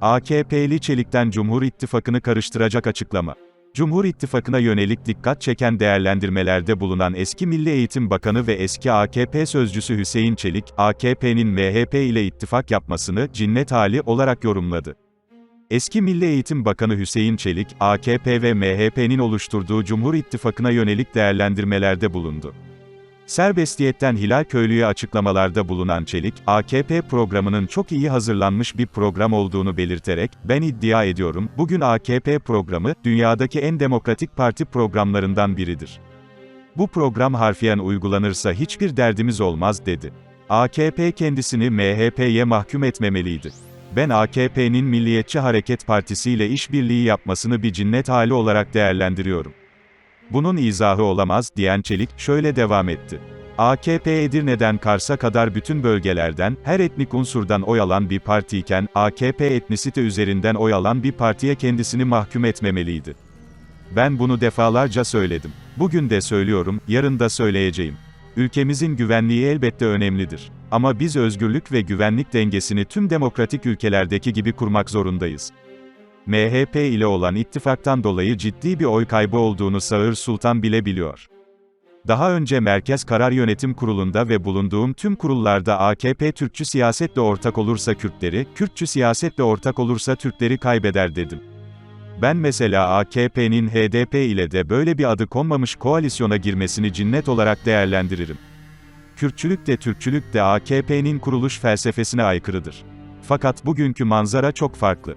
AKP'li Çelik'ten Cumhur İttifakı'nı karıştıracak açıklama. Cumhur İttifakı'na yönelik dikkat çeken değerlendirmelerde bulunan eski Milli Eğitim Bakanı ve eski AKP sözcüsü Hüseyin Çelik, AKP'nin MHP ile ittifak yapmasını cinnet hali olarak yorumladı. Eski Milli Eğitim Bakanı Hüseyin Çelik, AKP ve MHP'nin oluşturduğu Cumhur İttifakı'na yönelik değerlendirmelerde bulundu. Serbestiyetten Hilal Köylü'ye açıklamalarda bulunan Çelik, AKP programının çok iyi hazırlanmış bir program olduğunu belirterek, ben iddia ediyorum, bugün AKP programı, dünyadaki en demokratik parti programlarından biridir. Bu program harfiyen uygulanırsa hiçbir derdimiz olmaz, dedi. AKP kendisini MHP'ye mahkum etmemeliydi. Ben AKP'nin Milliyetçi Hareket Partisi ile işbirliği yapmasını bir cinnet hali olarak değerlendiriyorum. Bunun izahı olamaz, diyen Çelik, şöyle devam etti. AKP Edirne'den Kars'a kadar bütün bölgelerden, her etnik unsurdan oy alan bir partiyken, AKP etnisite üzerinden oy alan bir partiye kendisini mahkum etmemeliydi. Ben bunu defalarca söyledim. Bugün de söylüyorum, yarın da söyleyeceğim. Ülkemizin güvenliği elbette önemlidir. Ama biz özgürlük ve güvenlik dengesini tüm demokratik ülkelerdeki gibi kurmak zorundayız. MHP ile olan ittifaktan dolayı ciddi bir oy kaybı olduğunu Sağır Sultan bile biliyor. Daha önce Merkez Karar Yönetim Kurulu'nda ve bulunduğum tüm kurullarda AKP Türkçü siyasetle ortak olursa Kürtleri, Kürtçü siyasetle ortak olursa Türkleri kaybeder dedim. Ben mesela AKP'nin HDP ile de böyle bir adı konmamış koalisyona girmesini cinnet olarak değerlendiririm. Kürtçülük de Türkçülük de AKP'nin kuruluş felsefesine aykırıdır. Fakat bugünkü manzara çok farklı.